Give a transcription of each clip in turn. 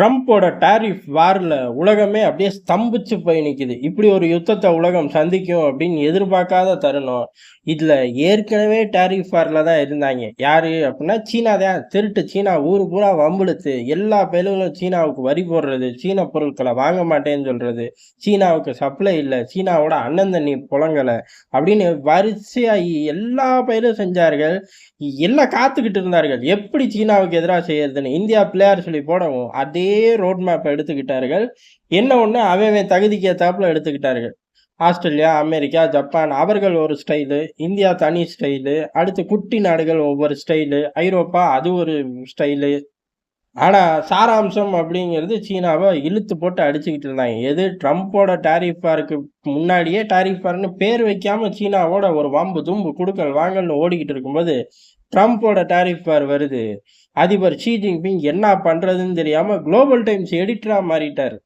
ட்ரம்ப்போட tariff வாரில் உலகமே அப்படியே ஸ்தம்பிச்சு போய் இப்படி ஒரு யுத்தத்தை உலகம் சந்திக்கும் அப்படின்னு எதிர்பார்க்காத தருணம். இதில் ஏற்கனவே டாரிஃப் வாரில் தான் இருந்தாங்க. யார் அப்படின்னா சீனா தான். திருட்டு சீனா ஊர் பூரா வம்பிழுத்து எல்லா பயலுகளும் சீனாவுக்கு வரி போடுறது, சீன பொருட்களை வாங்க மாட்டேன்னு சொல்கிறது சீனாவுக்கு சப்ளை இல்லை சீனாவோட அண்ணன் தண்ணி புழங்கல அப்படின்னு வரிசையாக எல்லா பயிரும் செஞ்சார்கள். எல்லாம் காத்துக்கிட்டு இருந்தார்கள். எப்படி சீனாவுக்கு எதிராக செய்யறதுன்னு. இந்தியா பிள்ளையார் சொல்லி போடவும், அதே ரோட் மேப்பை எடுத்துக்கிட்டார்கள். என்ன ஒன்று அவன் தகுதிக்கு ஏற்றாப்புல எடுத்துக்கிட்டார்கள். ஆஸ்திரேலியா, அமெரிக்கா, ஜப்பான் அவர்கள் ஒரு ஸ்டைலு, இந்தியா தனி ஸ்டைலு, அடுத்து குட்டி நாடுகள் ஒவ்வொரு ஸ்டைலு, ஐரோப்பா அது ஒரு ஸ்டைலு. ஆனால் சாராம்சம் அப்படிங்கிறது சீனாவை இழுத்து போட்டு அடிச்சுக்கிட்டு இருந்தாங்க. எது ட்ரம்ப்போட டாரிஃப் முன்னாடியே டாரிஃப் பேர் வைக்காமல் சீனாவோட ஒரு வம்பு, தும்பு, கொடுக்கல் வாங்கல்னு ஓடிக்கிட்டு இருக்கும்போது, ட்ரம்ப்போட டாரிஃப் வார் வருது. அதிபர் ஷி ஜின்பிங் என்ன பண்ணுறதுன்னு தெரியாமல் குளோபல் டைம்ஸ் எடிட்டராக மாறிட்டார்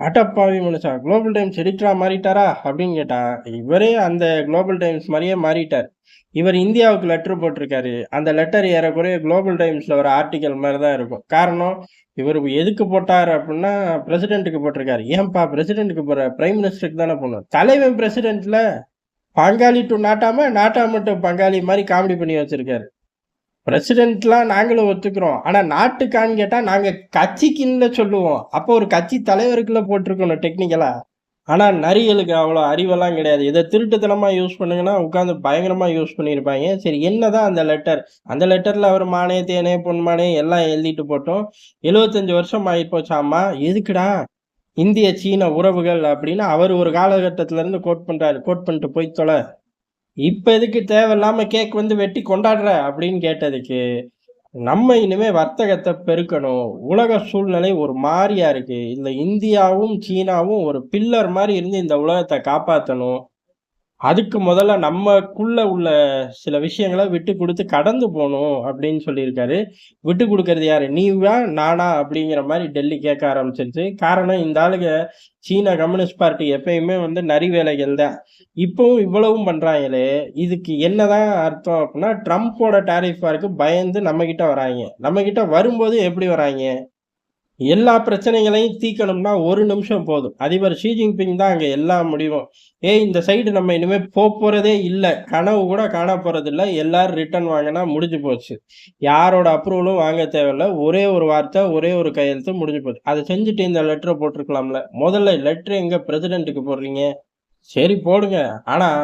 அட்டப்பாவி மனுஷா! குளோபல் டைம்ஸ் எடிட்டராக மாறிட்டாரா? அப்படின்னு கேட்டால் இவரே அந்த குளோபல் டைம்ஸ் மாதிரியே மாறிட்டார். இவர் இந்தியாவுக்கு லெட்டர் போட்டிருக்காரு. அந்த லெட்டர் ஏறக்குறைய குளோபல் டைம்ஸில் ஒரு ஆர்டிக்கல் மாதிரி தான் இருக்கும். காரணம், இவர் எதுக்கு போட்டார் அப்படின்னா, பிரசிடென்ட்டுக்கு போட்டிருக்காரு. ஏன்பா பிரசிடென்ட்டுக்கு போகிற பிரைம் மினிஸ்டருக்கு தானே போகணும் தலைவன் பிரசிடென்ட்டில் பங்காளி டு நாட்டாம, நாட்டாம மட்டும் பங்காளி மாதிரி காமெடி பண்ணி வச்சிருக்காரு. பிரசிடென்ட்லாம் நாங்களும் ஒத்துக்கிறோம். ஆனால் நாட்டுக்கான்னு கேட்டால் நாங்கள் கட்சிக்குன்னு சொல்லுவோம். அப்போ ஒரு கட்சி தலைவருக்குள்ளே போட்டிருக்கணும் டெக்னிக்கலாக ஆனால் நரிகளுக்கு அவ்வளோ அறிவெல்லாம் கிடையாது. இதை திருட்டுத்தனமாக யூஸ் பண்ணுங்கன்னா, உட்காந்து பயங்கரமாக யூஸ் பண்ணியிருப்பாங்க. சரி என்னதான் அந்த லெட்டர்? அந்த லெட்டரில் அவர் மானே, தேனே, பொன்மானே எல்லாம் எழுதிட்டு போட்டோம் எழுபத்தஞ்சி வருஷம் ஆயிப்போச்சாமா. எதுக்குடா? இந்திய, சீன உறவுகள் அப்படின்னு அவர் ஒரு காலகட்டத்திலேருந்து கோட் பண்ணுறாரு கோட் பண்ணிட்டு போய் தொலை இப்போ எதுக்கு தேவையில்லாம கேக் வந்து வெட்டி கொண்டாடுற? அப்படின்னு கேட்டதுக்கு, நம்ம இனிமே வர்த்தகத்தை பெருக்கணும். உலக சூழ்நிலை ஒரு மாதிரியா இருக்கு. இதுல இந்தியாவும், சீனாவும் ஒரு பில்லர் மாதிரி இருந்து இந்த உலகத்தை காப்பாற்றணும் அதுக்கு முதல்ல நம்மக்குள்ள உள்ள சில விஷயங்களை விட்டு கொடுத்து கடந்து போகணும் அப்படின்னு சொல்லியிருக்காரு. விட்டு கொடுக்கறது யாரு? நீவா? நானா? அப்படிங்கிற மாதிரி டெல்லி கேட்க ஆரம்பிச்சிருச்சு. காரணம் இந்த ஆளுங்க சீன கம்யூனிஸ்ட் பார்ட்டி எப்பயுமே வந்து நரி வேலைகள் தான். இப்பவும் இவ்வளவும் பண்றாங்களே, இதுக்கு என்னதான் அர்த்தம் அப்படின்னா, ட்ரம்ப்போட டேரிஃபாருக்கு பயந்து நம்ம பயந்து வராங்க வராய்ங்க. நம்மகிட்ட வரும்போது எப்படி வராங்க எல்லா பிரச்சனைகளையும் தீர்க்கணும்னா ஒரு நிமிஷம் போதும். அதிபர் ஷி ஜின்பிங் தான் அங்கே எல்லா முடிவும். ஏய் இந்த சைடு நம்ம இனிமேல் போகிறதே இல்லை கனவு கூட காண போறதில்ல. எல்லாரும் ரிட்டர்ன் வாங்கினா முடிஞ்சு போச்சு. யாரோட அப்ரூவலும் வாங்க தேவையில்ல. ஒரே ஒரு வார்த்தை, ஒரே ஒரு கையெழுத்து முடிஞ்சு போச்சு. அதை செஞ்சுட்டு இந்த லெட்டரை போட்டிருக்கலாம்ல முதல்ல லெட்ரு எங்கே பிரசிடென்ட்டுக்கு போடுறீங்க? சரி போடுங்க. ஆனால்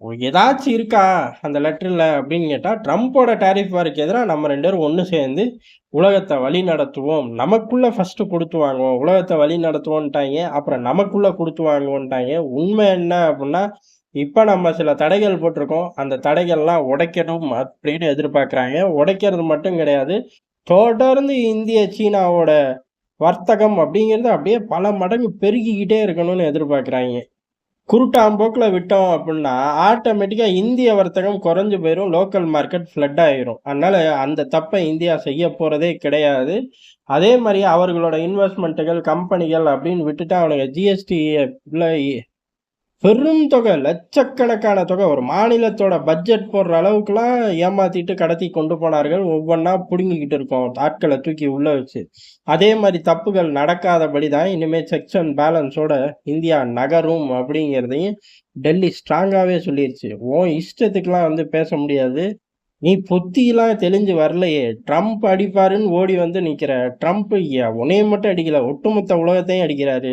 ஏதாச்சும் இருக்கா அந்த லெட்டரில் அப்படின்னு கேட்டால் ட்ரம்ப்போட டேரிஃப் வார்க்கு எதிராக நம்ம ரெண்டு பேரும் ஒன்று சேர்ந்து உலகத்தை வழி நடத்துவோம். நமக்குள்ளே ஃபஸ்ட்டு கொடுத்து வாங்குவோம். உலகத்தை வழி நடத்துவோன்ட்டாங்க அப்புறம் நமக்குள்ளே கொடுத்து வாங்குவோன்ட்டாங்க உண்மை என்ன அப்படின்னா, இப்போ நம்ம சில தடைகள் போட்டிருக்கோம். அந்த தடைகள்லாம் உடைக்கணும் அப்படின்னு எதிர்பார்க்குறாங்க. உடைக்கிறது மட்டும் கிடையாது. தொடர்ந்து இந்திய, சீனாவோட வர்த்தகம் அப்படிங்கிறது அப்படியே பல மடங்கு பெருகிக்கிட்டே இருக்கணும்னு எதிர்பார்க்குறாங்க குருட்டாம்போக்கில் விட்டோம் அப்படின்னா, ஆட்டோமேட்டிக்காக இந்திய வர்த்தகம் குறைஞ்சு போயிடும் லோக்கல் மார்க்கெட் ஃப்ளட் ஆயிரும். அதனால அந்த தப்பை இந்தியா செய்ய போகிறதே கிடையாது. அதே மாதிரி அவர்களோட இன்வெஸ்ட்மெண்ட்டுகள் கம்பெனிகள் அப்படின்னு விட்டுட்டு அவனுங்க ஜிஎஸ்டி பெரும் தொகை, லட்சக்கணக்கான தொகை ஒரு மாநிலத்தோட பட்ஜெட் போடுற அளவுக்குலாம் ஏமாத்திட்டு கடத்தி கொண்டு போனார்கள். ஒவ்வொன்றா பிடுங்கிக்கிட்டு இருக்கோம். தாட்களை தூக்கி உள்ள வச்சு. அதே மாதிரி தப்புகள் நடக்காதபடி தான் இனிமேல் செக்ஸ் அண்ட் பேலன்ஸோட இந்தியா நகரும் அப்படிங்கிறதையும் டெல்லி ஸ்ட்ராங்காகவே சொல்லிருச்சு. உன் இஷ்டத்துக்குலாம் வந்து பேச முடியாது. நீ புத்திலாம் தெளிஞ்சு வரலையே. ட்ரம்ப் அடிப்பாருன்னு ஓடி வந்து நிற்கிற ட்ரம்ப் உன்னைய மட்டும் அடிக்கல. ஒட்டுமொத்த உலகத்தையும் அடிக்கிறாரு.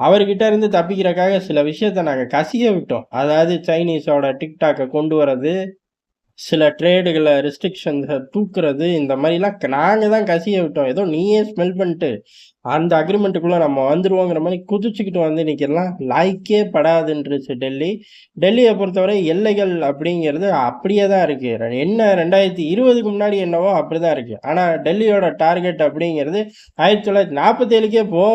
அவர்கிட்ட இருந்து தப்பிக்கிறக்காக சில விஷயத்த நாங்கள் கசிய விட்டோம். அதாவது சைனீஸோட டிக்டாக்கை கொண்டு வரது, சில ட்ரேடுகளை ரெஸ்ட்ரிக்ஷன்ஸை தூக்குறது, இந்த மாதிரிலாம் நாங்கள் தான் கசிய விட்டோம். ஏதோ நீயே ஸ்மெல் பண்ணிட்டு, அந்த அக்ரிமெண்ட்டுக்குள்ளே நம்ம வந்துருவோங்கிற மாதிரி குதிச்சுக்கிட்டு வந்து நிற்கிறலாம் லாய்க்கே படாதுன்றுச்சு டெல்லி. டெல்லியை பொறுத்தவரை எல்லைகள் அப்படிங்கிறது அப்படியே தான் இருக்குது என்ன 2020க்கு முன்னாடி என்னவோ அப்படி தான் இருக்குது ஆனால் டெல்லியோட டார்கெட் அப்படிங்கிறது 1947க்கே போ.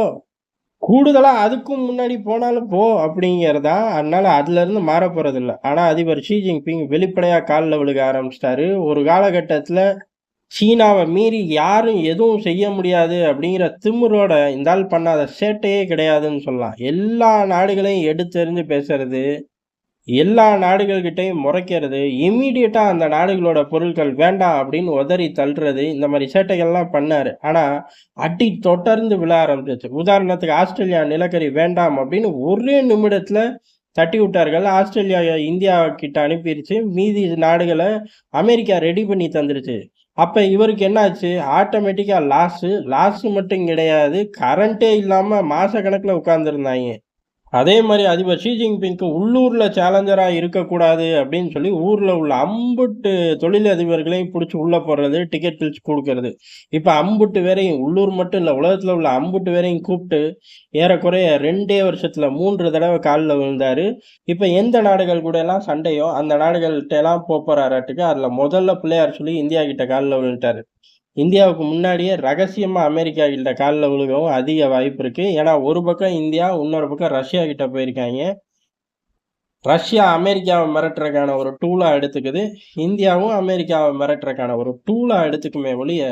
கூடுதலாக அதுக்கும் முன்னாடி போனாலும் போ அப்படிங்கிறதா அதனால் அதனால மாற போகிறதில்ல ஆனால் அதிபர் ஷி ஜின்பிங் வெளிப்படையாக காலில் விழுக ஆரம்பிச்சிட்டாரு ஒரு காலகட்டத்தில் சீனாவை மீறி யாரும் எதுவும் செய்ய முடியாது அப்படிங்கிற திமிரோட இந்தால் பண்ணாத சேட்டையே கிடையாதுன்னு சொல்லலாம். எல்லா நாடுகளையும் எடுத்தெறிஞ்சு பேசுறது, எல்லா நாடுகள்கிட்டையும் முறைக்கிறது. இம்மீடியட்டாக அந்த நாடுகளோட பொருட்கள் வேண்டாம் அப்படின்னு உதறி தள்ளுறது இந்த மாதிரி சேட்டைகள்லாம் பண்ணார். ஆனால் அடி தொடர்ந்து விழ ஆரம்பிச்சிச்சு உதாரணத்துக்கு ஆஸ்திரேலியா நிலக்கரி வேண்டாம் அப்படின்னு ஒரே நிமிடத்தில் தட்டி விட்டார்கள். ஆஸ்திரேலியா இந்தியா கிட்ட அனுப்பிடுச்சு மீதி நாடுகளை அமெரிக்கா ரெடி பண்ணி தந்துருச்சு. அப்போ இவருக்கு என்னாச்சு? ஆட்டோமேட்டிக்காக லாஸு லாஸு மட்டும் கிடையாது. கரண்ட்டே இல்லாமல் மாத கணக்கில் உட்கார்ந்துருந்தாங்க. அதே மாதிரி அதிபர் ஷி ஜின்பிங்க்கு உள்ளூரில் சேலஞ்சராக இருக்கக்கூடாது அப்படின்னு சொல்லி ஊரில் உள்ள அம்புட்டு தொழிலதிபர்களையும் பிடிச்சி உள்ளே போடுறது டிக்கெட் பிரித்து கொடுக்கறது. இப்போ அம்புட்டு வேறையும் உள்ளூர் மட்டும் இல்லை உலகத்தில் உள்ள அம்புட்டு வேறையும் கூப்பிட்டு ஏறக்குறைய ரெண்டே வருஷத்தில் மூன்று தடவை காலில் விழுந்தாரு. இப்போ எந்த நாடுகள் கூட எல்லாம் சண்டையோ அந்த நாடுகள்கிட்ட எல்லாம் போகிறாராட்டுக்கு அதில் முதல்ல பிள்ளையார் சொல்லி இந்தியா கிட்ட காலில் விழுந்துட்டார். இந்தியாவுக்கு முன்னாடியே ரகசியமாக அமெரிக்கா கிட்ட காலில் விழுகவும் அதிக வாய்ப்பு இருக்குது ஏன்னா ஒரு பக்கம் இந்தியா இன்னொரு பக்கம் ரஷ்யா கிட்ட போயிருக்காங்க. ரஷ்யா அமெரிக்காவை மிரட்டுறதுக்கான ஒரு டூலாக எடுத்துக்குது. இந்தியாவும் அமெரிக்காவை மிரட்டுறதுக்கான ஒரு டூலாக எடுத்துக்குமே ஒழிய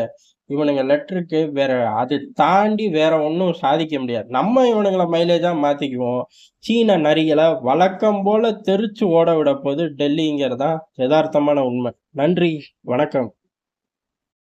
இவனுங்க லெட்டருக்கு வேற அது தாண்டி வேற ஒன்றும் சாதிக்க முடியாது. நம்ம இவனுங்களை மைலேஜாக மாற்றிக்குவோம் சீன நரிகளை வழக்கம் போல தெரிச்சு ஓட விட போது டெல்லிங்கிறதான் யதார்த்தமான உண்மை. நன்றி வணக்கம்.